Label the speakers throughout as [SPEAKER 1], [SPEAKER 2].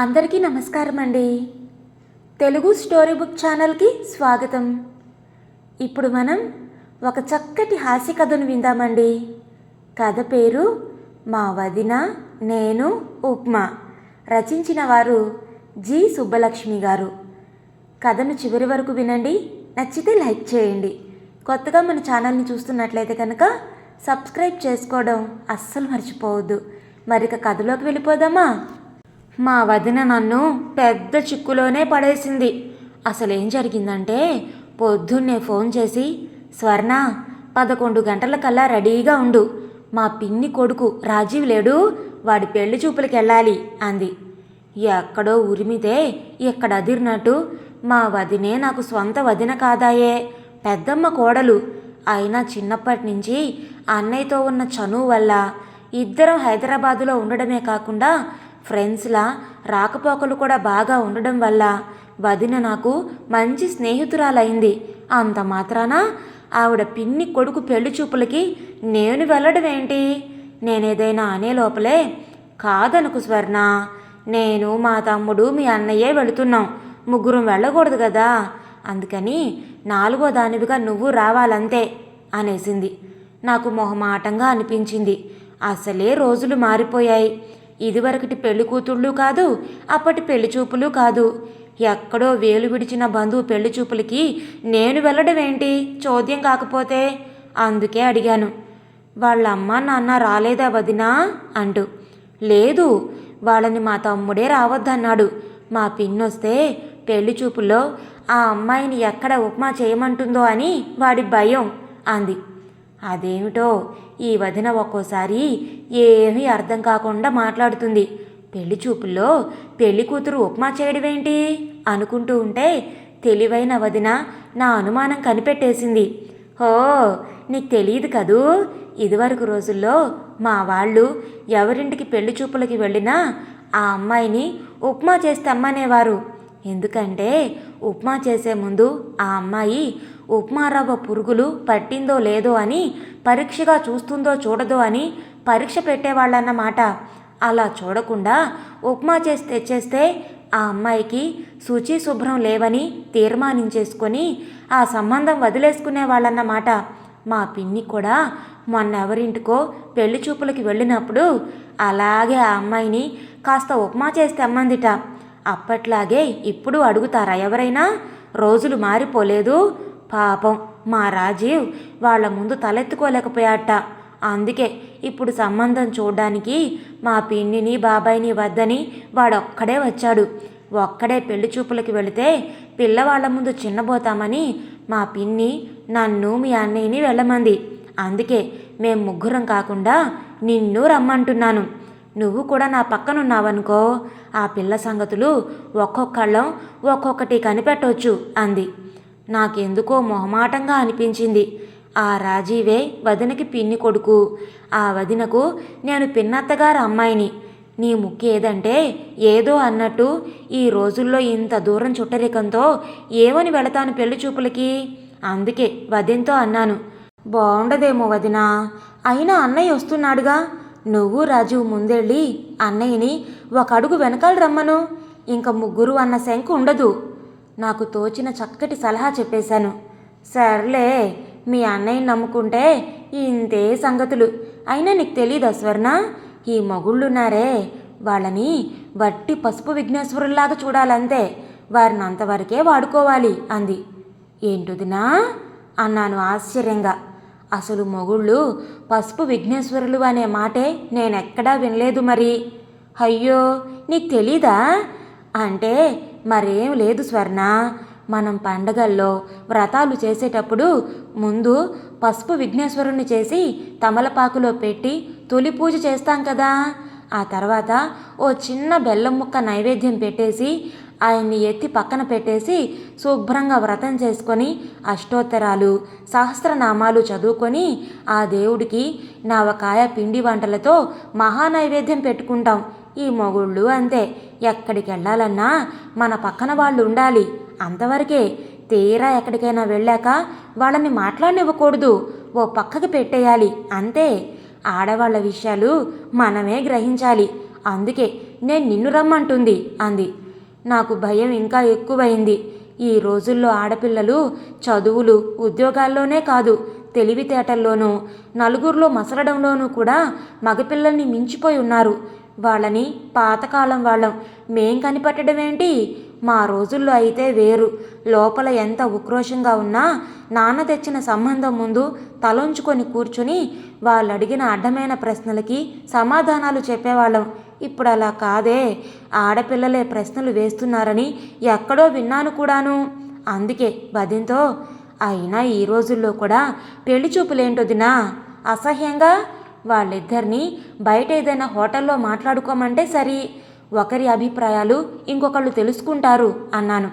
[SPEAKER 1] అందరికీ నమస్కారం అండి. తెలుగు స్టోరీ బుక్ ఛానల్కి స్వాగతం. ఇప్పుడు మనం ఒక చక్కటి హాస్య కథను విందామండి. కథ పేరు మా వదిన నేను ఉప్మా. రచించిన వారు జి. సుబ్బలక్ష్మి గారు. కథను చివరి వరకు వినండి. నచ్చితే లైక్ చేయండి. కొత్తగా మన ఛానల్ని చూస్తున్నట్లయితే కనుక సబ్స్క్రైబ్ చేసుకోవడం అస్సలు మర్చిపోవద్దు. మరిక కథలోకి వెళ్ళిపోదామా? మా వదిన నన్ను పెద్ద చిక్కులోనే పడేసింది. అసలేం జరిగిందంటే పొద్దున్నే ఫోన్ చేసి స్వర్ణ పదకొండు గంటలకల్లా రెడీగా ఉండు. మా పిన్ని కొడుకు రాజీవ్ లేడు వాడి పెళ్ళి చూపులకి వెళ్ళాలి అంది. ఎక్కడో ఉరిమితే ఇక్కడ అదిరినట్టు మా వదినే నాకు సొంత వదిన కాదాయే పెద్దమ్మ కోడలు. అయినా చిన్నప్పటి నుంచి అన్నయ్యతో ఉన్న చనువు వల్ల ఇద్దరం హైదరాబాదులో ఉండడమే కాకుండా ఫ్రెండ్స్లా రాకపోకలు కూడా బాగా ఉండడం వల్ల వదిన నాకు మంచి స్నేహితురాలైంది. అంత మాత్రాన? ఆవిడ పిన్ని కొడుకు పెళ్ళి చూపులకి నేను వెళ్ళడం ఏంటి? నేనేదైనా అనే లోపలే కాదనుకు స్వర్ణ. నేను మా తమ్ముడు మీ అన్నయ్యే వెళుతున్నాం. ముగ్గురం వెళ్ళకూడదు కదా? అందుకని నాలుగో దానివిగా నువ్వు రావాలంతే అనేసింది. నాకు మొహమాటంగా అనిపించింది. అసలే రోజులు మారిపోయాయి. ఇదివరకటి పెళ్ళి కూతుళ్ళు కాదు అప్పటి పెళ్ళి చూపులు కాదు. ఎక్కడో వేలు విడిచిన బంధువు పెళ్ళి చూపులకి నేను వెళ్ళడం ఏంటి? చోద్యం కాకపోతే? అందుకే అడిగాను. వాళ్ళ అమ్మ నాన్న రాలేదా వదినా? అంటూ. లేదు వాళ్ళని మా తమ్ముడే రావద్దన్నాడు. మా పిన్నొస్తే పెళ్ళి చూపుల్లో ఆ అమ్మాయిని ఎక్కడ ఉప్మా చేయమంటుందో అని వాడి భయం అంది. అదేమిటో ఈ వదిన ఒక్కోసారి ఏమీ అర్థం కాకుండా మాట్లాడుతుంది. పెళ్ళి చూపుల్లో పెళ్ళి కూతురు ఉప్మా చేయడమేంటి? అనుకుంటూ ఉంటే తెలివైన వదిన నా అనుమానం కనిపెట్టేసింది. హో నీకు తెలియదు కదూ? ఇదివరకు రోజుల్లో మా వాళ్ళు ఎవరింటికి పెళ్ళి చూపులకి వెళ్ళినా ఆ అమ్మాయిని ఉప్మా చేస్తే అమ్మనేవారు. ఎందుకంటే ఉప్మా చేసే ముందు ఆ అమ్మాయి ఉప్మా రవ్వ పురుగులు పట్టిందో లేదో అని పరీక్షగా చూస్తుందో చూడదో అని పరీక్ష పెట్టేవాళ్ళన్నమాట. అలా చూడకుండా ఉప్మా చేసి తెచ్చేస్తే ఆ అమ్మాయికి శుచి శుభ్రం లేవని తీర్మానించేసుకొని ఆ సంబంధం వదిలేసుకునే వాళ్ళన్నమాట మా పిన్ని కూడా మొన్న ఎవరింటికో పెళ్ళి చూపులకి వెళ్ళినప్పుడు అలాగే ఆ అమ్మాయిని కాస్త ఉప్మా చేస్తే అమ్మందిట అప్పట్లాగే ఇప్పుడు అడుగుతారా ఎవరైనా? రోజులు మారిపోలేదు. పాపం మా రాజీవ్ వాళ్ళ ముందు తలెత్తుకోలేకపోయాట. అందుకే ఇప్పుడు సంబంధం చూడడానికి మా పిన్నిని బాబాయిని వద్దని వాడొక్కడే వచ్చాడు. ఒక్కడే పెళ్ళి చూపులకి వెళితే పిల్లవాళ్ళ ముందు చిన్నబోతామని మా పిన్ని నన్ను మీ అన్నయ్యని వెళ్ళమంది. అందుకే మేం ముగ్గురం కాకుండా నిన్ను రమ్మంటున్నాను. నువ్వు కూడా నా పక్కనున్నావనుకో ఆ పిల్ల సంగతులు ఒక్కొక్కళ్ళం ఒక్కొక్కటి కనిపెట్టవచ్చు అంది. నాకెందుకో మొహమాటంగా అనిపించింది. ఆ రాజీవే వదినకి పిన్ని కొడుకు. ఆ వదినకు నేను పిన్నత్తగారు అమ్మాయిని. నీ ముక్కు ఏదంటే ఏదో అన్నట్టు ఈ రోజుల్లో ఇంత దూరం చుట్టరికంతో ఏమని వెళతాను పెళ్ళి చూపులకి? అందుకే వదినతో అన్నాను. బాగుండదేమో వదినా. అయినా అన్నయ్య వస్తున్నాడుగా. నువ్వు రాజు ముందెళ్ళి అన్నయ్యని ఒక అడుగు వెనకాల రమ్మను. ఇంక ముగ్గురు అన్న శంకు ఉండదు. నాకు తోచిన చక్కటి సలహా చెప్పేశాను. సర్లే మీ అన్నయ్యని నమ్ముకుంటే ఇంతే సంగతులు. అయినా నీకు తెలీదా స్వర్ణ? ఈ మగుళ్ళున్నారే. వాళ్ళని వట్టి పసుపు విఘ్నేశ్వరుల్లాగా చూడాలంతే. వారిని అంతవరకే వాడుకోవాలి అంది. ఏంటుదినా? అన్నాను ఆశ్చర్యంగా. అసలు మొగుళ్ళు పసుపు విఘ్నేశ్వరులు అనే మాటే నేనెక్కడా వినలేదు మరి. అయ్యో నీకు తెలీదా? అంటే మరేం లేదు స్వర్ణ. మనం పండగల్లో వ్రతాలు చేసేటప్పుడు ముందు పసుపు విఘ్నేశ్వరుణ్ణి చేసి తమలపాకులో పెట్టి తొలి పూజ చేస్తాం కదా. ఆ తర్వాత ఓ చిన్న బెల్లం ముక్క నైవేద్యం పెట్టేసి ఆయన్ని ఎత్తి పక్కన పెట్టేసి శుభ్రంగా వ్రతం చేసుకొని అష్టోత్తరాలు సహస్రనామాలు చదువుకొని ఆ దేవుడికి నావకాయ పిండి వంటలతో మహానైవేద్యం పెట్టుకుంటాం. ఈ మొగుళ్ళు అంతే. ఎక్కడికి వెళ్ళాలన్నా మన పక్కన వాళ్ళు ఉండాలి అంతవరకే తీరా ఎక్కడికైనా వెళ్ళాక వాళ్ళని మాట్లాడనివ్వకూడదు. ఓ పక్కకి పెట్టేయాలి. అంతే. ఆడవాళ్ళ విషయాలు మనమే గ్రహించాలి. అందుకే నేను నిన్ను రమ్మంటుంది అంది. నాకు భయం ఇంకా ఎక్కువైంది. ఈ రోజుల్లో ఆడపిల్లలు చదువులు ఉద్యోగాల్లోనే కాదు తెలివితేటల్లోనూ నలుగురిలో మసలడంలోనూ కూడా మగపిల్లల్ని మించిపోయి ఉన్నారు. వాళ్ళని పాతకాలం వాళ్ళం. మేం కనిపెట్టడమేంటి? మా రోజుల్లో అయితే వేరు. లోపల ఎంత ఉక్రోషంగా ఉన్నా నాన్న తెచ్చిన సంబంధం ముందు తలొంచుకొని కూర్చుని వాళ్ళు అడిగిన అడ్డమైన ప్రశ్నలకి సమాధానాలు చెప్పేవాళ్ళం. ఇప్పుడు అలా కాదే. ఆడపిల్లలే ప్రశ్నలు వేస్తున్నారని ఎక్కడో విన్నాను కూడాను. అందుకే బదింతో అయినా ఈ రోజుల్లో కూడా పెళ్ళి చూపులేంటొదినా? అసహ్యంగా? వాళ్ళిద్దరినీ బయట ఏదైనా హోటల్లో మాట్లాడుకోమంటే సరి. ఒకరి అభిప్రాయాలు ఇంకొకళ్ళు తెలుసుకుంటారు అన్నాను.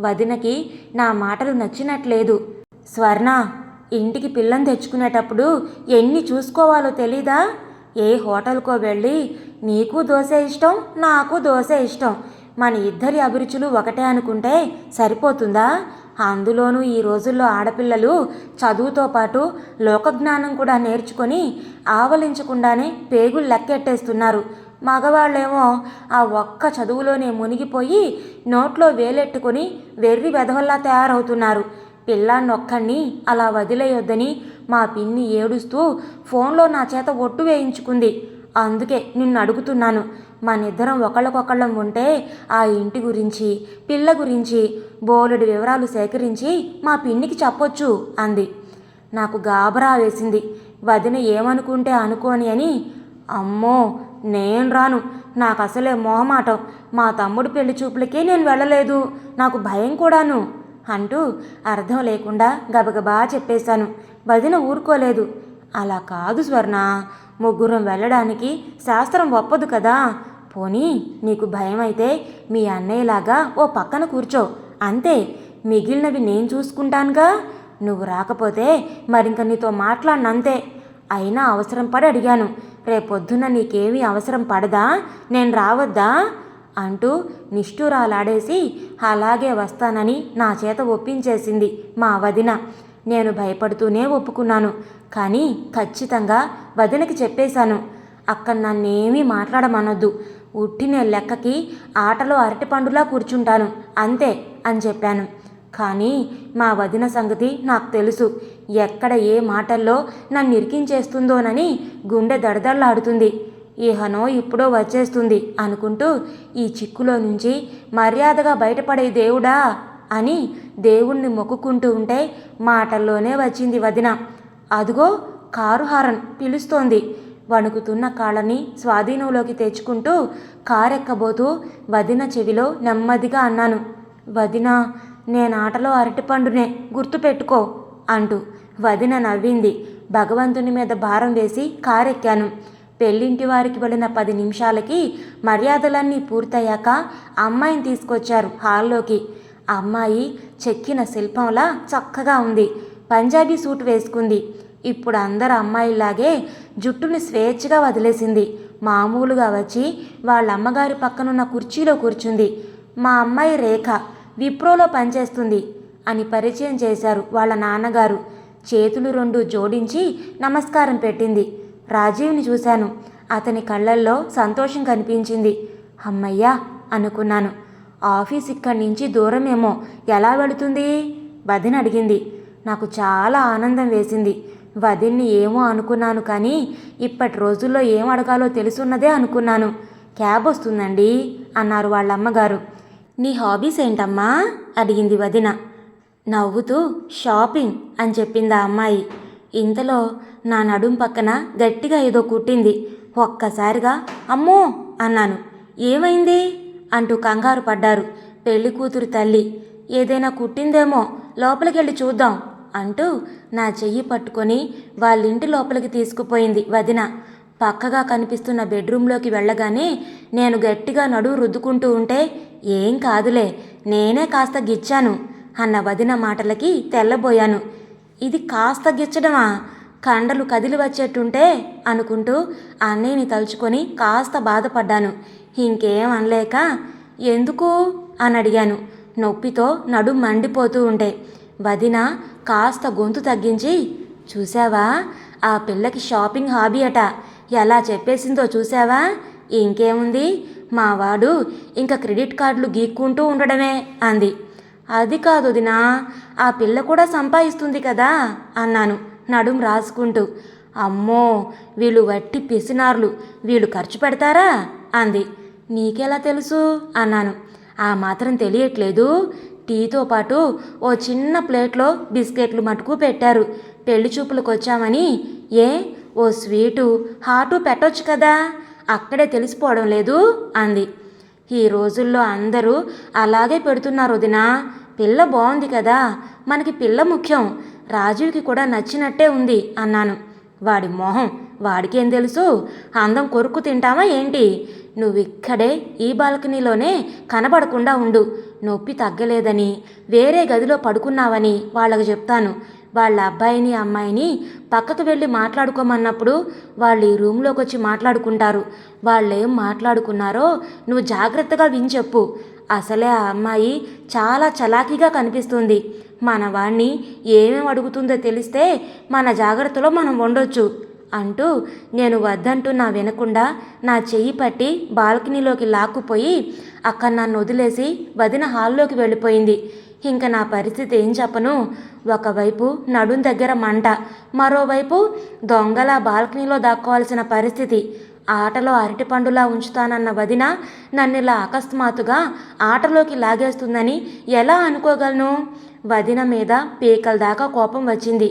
[SPEAKER 1] వదినకి నా మాటలు నచ్చినట్లేదు. స్వర్ణ ఇంటికి పిల్లని తెచ్చుకునేటప్పుడు ఎన్ని చూసుకోవాలో తెలీదా? ఏ హోటల్కో వెళ్ళి నీకు దోశ ఇష్టం నాకు దోశ ఇష్టం. మన ఇద్దరి అభిరుచులు ఒకటే అనుకుంటే సరిపోతుందా? అందులోనూ ఈ రోజుల్లో ఆడపిల్లలు చదువుతో పాటు లోకజ్ఞానం కూడా నేర్చుకొని ఆవలించకుండానే పేగులు లెక్కెట్టేస్తున్నారు. మగవాళ్ళేమో ఆ ఒక్క చదువులోనే మునిగిపోయి నోట్లో వేలెట్టుకొని వెర్రి వెధవల్లా తయారవుతున్నారు. పిల్లాన్నొక్కడిని అలా వదిలేయొద్దని మా పిన్ని ఏడుస్తూ ఫోన్లో నా చేత ఒట్టు వేయించుకుంది. అందుకే నిన్ను అడుగుతున్నాను మనిద్దరం ఒకళ్ళకొకళ్ళం ఉంటే ఆ ఇంటి గురించి పిల్ల గురించి బోలెడు వివరాలు సేకరించి మా పిన్నికి చెప్పొచ్చు అంది. నాకు గాబరా వేసింది. వదిన ఏమనుకుంటే అనుకోని అని అమ్మో నేను రాను. నాకు అసలే మొహమాటం. మా తమ్ముడు పెళ్ళి చూపులకే నేను వెళ్ళలేదు. నాకు భయం కూడాను అంటూ అర్థం లేకుండా గబగబా చెప్పేశాను. వదిన ఊరుకోలేదు. అలా కాదు స్వర్ణ. ముగ్గురం వెళ్ళడానికి శాస్త్రం ఒప్పదు కదా. పోనీ నీకు భయం అయితే మీ అన్నయ్యలాగా ఓ పక్కన కూర్చో. అంతే మిగిలినవి నేను చూసుకుంటానుగా. నువ్వు రాకపోతే మరింక నీతో మాట్లాడినంతే. అయినా అవసరం పడి అడిగాను. రేపొద్దున నీకేమీ అవసరం పడదా? నేను రావద్దా? అంటూ నిష్ఠూరాలాడేసి అలాగే వస్తానని నా చేత ఒప్పించేసింది మా వదిన. నేను భయపడుతూనే ఒప్పుకున్నాను. కానీ ఖచ్చితంగా వదినకి చెప్పేశాను. అక్కడ నన్నేమీ మాట్లాడమనొద్దు. ఉట్టిన లెక్కకి ఆటలో అరటిపండులా కూర్చుంటాను. అంతే అని చెప్పాను. కానీ మా వదిన సంగతి నాకు తెలుసు. ఎక్కడ ఏ మాటల్లో నన్ను ఇరికించేస్తుందోనని గుండె దడదళ్ళాడుతుంది ఇహనో ఇప్పుడో వచ్చేస్తుంది అనుకుంటూ ఈ చిక్కులో నుంచి మర్యాదగా బయటపడే దేవుడా అని దేవుణ్ణి మొక్కుకుంటూ ఉంటే మాటల్లోనే వచ్చింది వదిన. అదుగో కారు హారన్ పిలుస్తోంది. వణుకుతున్న కాళ్ళని స్వాధీనంలోకి తెచ్చుకుంటూ కారెక్కబోతూ వదిన చెవిలో నెమ్మదిగా అన్నాను వదిన నేను ఆటలో అరటిపండునే గుర్తుపెట్టుకో అంటూ వదిన నవ్వింది. భగవంతుని మీద భారం వేసి కారెక్కాను. పెళ్ళింటి వారికి వెళ్ళిన పది నిమిషాలకి మర్యాదలన్నీ పూర్తయ్యాక అమ్మాయిని తీసుకొచ్చారు హాల్లోకి. అమ్మాయి చెక్కిన శిల్పంలా చక్కగా ఉంది. పంజాబీ సూట్ వేసుకుంది. ఇప్పుడు అందరు అమ్మాయిలాగే జుట్టుని స్వేచ్ఛగా వదిలేసింది. మామూలుగా వచ్చి వాళ్ళ అమ్మగారి పక్కనున్న కుర్చీలో కూర్చుంది. మా అమ్మాయి రేఖ విప్రోలో పనిచేస్తుంది అని పరిచయం చేశారు వాళ్ళ నాన్నగారు. చేతులు రెండు జోడించి నమస్కారం పెట్టింది. రాజీవ్ని చూశాను. అతని కళ్ళల్లో సంతోషం కనిపించింది. అమ్మయ్యా అనుకున్నాను. ఆఫీస్ ఇక్కడి నుంచి దూరమేమో ఎలా వెళుతుంది? బదిని అడిగింది. నాకు చాలా ఆనందం వేసింది. వదిన్ని ఏమో అనుకున్నాను కానీ ఇప్పటి రోజుల్లో ఏం అడగాలో తెలుసున్నదే అనుకున్నాను. క్యాబ్ వస్తుందండి అన్నారు వాళ్ళ అమ్మగారు నీ హాబీస్ ఏంటమ్మా? అడిగింది వదిన. నవ్వుతూ షాపింగ్ అని చెప్పింది ఆ అమ్మాయి. ఇంతలో నా నడుం పక్కన గట్టిగా ఏదో కుట్టింది. ఒక్కసారిగా అమ్మో! అన్నాను. ఏమైంది? అంటూ కంగారు పడ్డారు పెళ్ళి కూతురు తల్లి. ఏదైనా కుట్టిందేమో లోపలికెళ్ళి చూద్దాం అంటూ నా చెయ్యి పట్టుకొని వాళ్ళింటి లోపలికి తీసుకుపోయింది వదిన. పక్కగా కనిపిస్తున్న బెడ్రూమ్లోకి వెళ్ళగానే నేను గట్టిగా నడువు రుద్దుకుంటూ ఉంటే ఏం కాదులే నేనే కాస్త గిచ్చాను అన్న వదిన మాటలకి తెల్లబోయాను. ఇది కాస్త గిచ్చడమా? కండలు కదిలి వచ్చేట్టుంటే అనుకుంటూ అన్నయ్యని తలుచుకొని కాస్త బాధపడ్డాను. ఇంకేం అనలేక? ఎందుకు? అని అడిగాను. నొప్పితో నడుం మండిపోతూ ఉంటే వదిన కాస్త గొంతు తగ్గించి చూసావా ఆ పిల్లకి షాపింగ్ హాబీ అట. ఎలా చెప్పేసిందో చూసావా ఇంకేముంది? మా వాడు ఇంకా క్రెడిట్ కార్డులు గీక్కుంటూ ఉండడమే అంది. అది కాదు వదినా ఆ పిల్ల కూడా సంపాదిస్తుంది కదా అన్నాను నడుం రాసుకుంటూ. అమ్మో వీళ్ళు వట్టి పిసినార్లు. వీళ్ళు ఖర్చు పెడతారా? అంది. నీకెలా తెలుసు? అన్నాను. ఆ మాత్రం తెలియట్లేదు. టీతో పాటు ఓ చిన్న ప్లేట్లో బిస్కెట్లు మటుకు పెట్టారు. పెళ్ళి చూపులకు వచ్చామని ఏ ఓ స్వీటు హాటు పెట్టొచ్చు కదా అక్కడే తెలిసిపోవడం లేదు అంది. ఈ రోజుల్లో అందరూ అలాగే పెడుతున్నారు వదినా పిల్ల బాగుంది కదా మనకి పిల్ల ముఖ్యం రాజీవ్కి కూడా నచ్చినట్టే ఉంది అన్నాను. వాడి మొహం వాడికేం తెలుసు? అందం కొరుకు తింటావా ఏంటి? నువ్వు ఇక్కడే ఈ బాల్కనీలోనే కనబడకుండా ఉండు. నొప్పి తగ్గలేదని వేరే గదిలో పడుకున్నావని వాళ్ళకు చెప్తాను. వాళ్ళ అబ్బాయిని అమ్మాయిని పక్కకు వెళ్ళి మాట్లాడుకోమన్నప్పుడు వాళ్ళు ఈ రూమ్లోకి వచ్చి మాట్లాడుకుంటారు. వాళ్ళు ఏం మాట్లాడుకున్నారో నువ్వు జాగ్రత్తగా విని చెప్పు. అసలే ఆ అమ్మాయి చాలా చలాకీగా కనిపిస్తుంది. మన వాణ్ణి ఏమేమి అడుగుతుందో తెలిస్తే మన జాగ్రత్తలో మనం ఉండొచ్చు. అంటూ నేను వద్దంటూ నా వినకుండా నా చెయ్యి పట్టి బాల్కనీలోకి లాక్కుపోయి అక్కడ నన్ను వదిలేసి వదిన హాల్లోకి వెళ్ళిపోయింది. ఇంకా నా పరిస్థితి ఏం చెప్పను? ఒకవైపు నడుం దగ్గర మంట మరోవైపు దొంగల బాల్కనీలో దాక్కోవాల్సిన పరిస్థితి. ఆటలో అరటిపండులా ఉంచుతానన్న వదిన నన్ను ఇలా అకస్మాత్తుగా ఆటలోకి లాగేస్తుందని ఎలా అనుకోగలను? వదిన మీద పీకల దాకా కోపం వచ్చింది.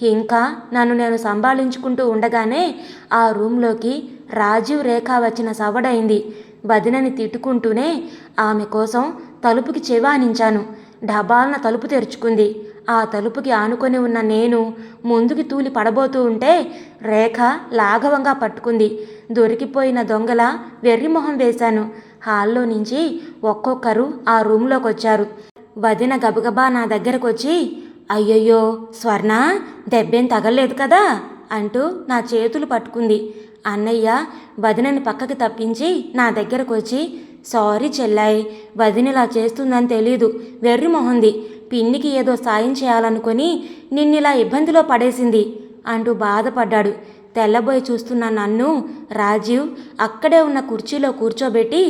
[SPEAKER 1] ఇంకా నన్ను నేను సంభాళించుకుంటూ ఉండగానే ఆ రూమ్లోకి రాజీవ్ రేఖ వచ్చిన సవడైంది వదినని తిట్టుకుంటూనే ఆమె కోసం తలుపుకి చెవానించాను. డబాలన తలుపు తెరుచుకుంది. ఆ తలుపుకి ఆనుకొని ఉన్న నేను ముందుకి తూలి పడబోతూ ఉంటే రేఖ లాఘవంగా పట్టుకుంది. దొరికిపోయిన దొంగల వెర్రిమొహం వేశాను. హాల్లో నుంచి ఒక్కొక్కరు ఆ రూమ్లోకి వచ్చారు వదిన గబగబా నా దగ్గరకు వచ్చి అయ్యయ్యో స్వర్ణ దెబ్బేం తగలేదు కదా అంటూ నా చేతులు పట్టుకుంది. అన్నయ్య వదినని పక్కకి తప్పించి నా దగ్గరకు వచ్చి సారీ చెల్లాయి వదినలా చేస్తుందని తెలీదు వెర్రి మొహంది పిన్నికి ఏదో సాయం చేయాలనుకొని నిన్నిలా ఇబ్బందిలో పడేసింది అంటూ బాధపడ్డాడు. తెల్లబోయి చూస్తున్న నన్ను రాజీవ్ అక్కడే ఉన్న కుర్చీలో కూర్చోబెట్టి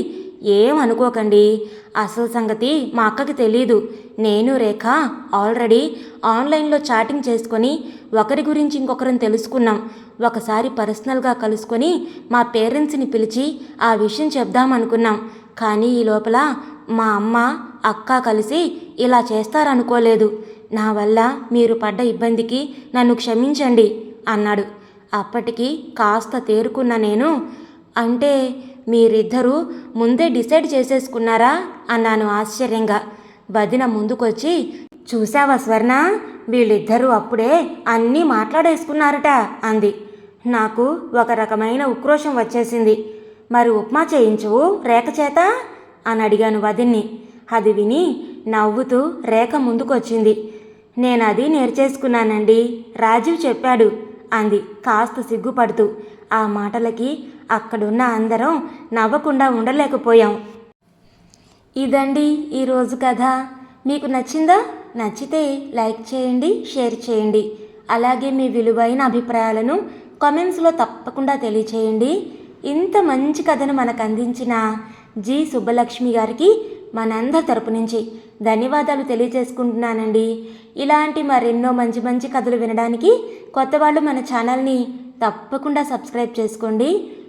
[SPEAKER 1] ఏం అనుకోకండి. అసలు సంగతి మా అక్కకి తెలీదు. నేను రేఖ ఆల్రెడీ ఆన్లైన్లో చాటింగ్ చేసుకొని ఒకరి గురించి ఇంకొకరిని తెలుసుకున్నాం. ఒకసారి పర్సనల్గా కలుసుకొని మా పేరెంట్స్ని పిలిచి ఆ విషయం చెప్దామనుకున్నాం. కానీ ఈ లోపల మా అమ్మ అక్క కలిసి ఇలా చేస్తారనుకోలేదు. నా వల్ల మీరు పడ్డ ఇబ్బందికి నన్ను క్షమించండి అన్నాడు. అప్పటికి కాస్త తేరుకున్న నేను అంటే మీరిద్దరూ ముందే డిసైడ్ చేసేసుకున్నారా? అన్నాను ఆశ్చర్యంగా. వదిన ముందుకొచ్చి చూసావా స్వర్ణ? వీళ్ళిద్దరూ అప్పుడే అన్నీ మాట్లాడేసుకున్నారట అంది. నాకు ఒక రకమైన ఉక్రోషం వచ్చేసింది. మరి ఉప్మా చేయించవు రేఖ చేత? అని అడిగాను వదిన్ని. అది విని నవ్వుతూ రేఖ ముందుకొచ్చింది. నేను అది నేర్చేసుకున్నానండి. రాజీవ్ చెప్పాడు అంది కాస్త సిగ్గుపడుతూ. ఆ మాటలకి అక్కడున్న అందరం నవ్వకుండా ఉండలేకపోయాం. ఇదండి ఈరోజు కథ. మీకు నచ్చిందా? నచ్చితే లైక్ చేయండి షేర్ చేయండి. అలాగే మీ విలువైన అభిప్రాయాలను కామెంట్స్లో తప్పకుండా తెలియచేయండి. ఇంత మంచి కథను మనకు అందించిన జి సుబ్బలక్ష్మి గారికి మనందరి తరపు నుంచి ధన్యవాదాలు తెలియజేసుకుంటున్నానండి. ఇలాంటి మరెన్నో మంచి మంచి కథలు వినడానికి కొత్త వాళ్ళు మన ఛానల్ని తప్పకుండా సబ్స్క్రైబ్ చేసుకోండి.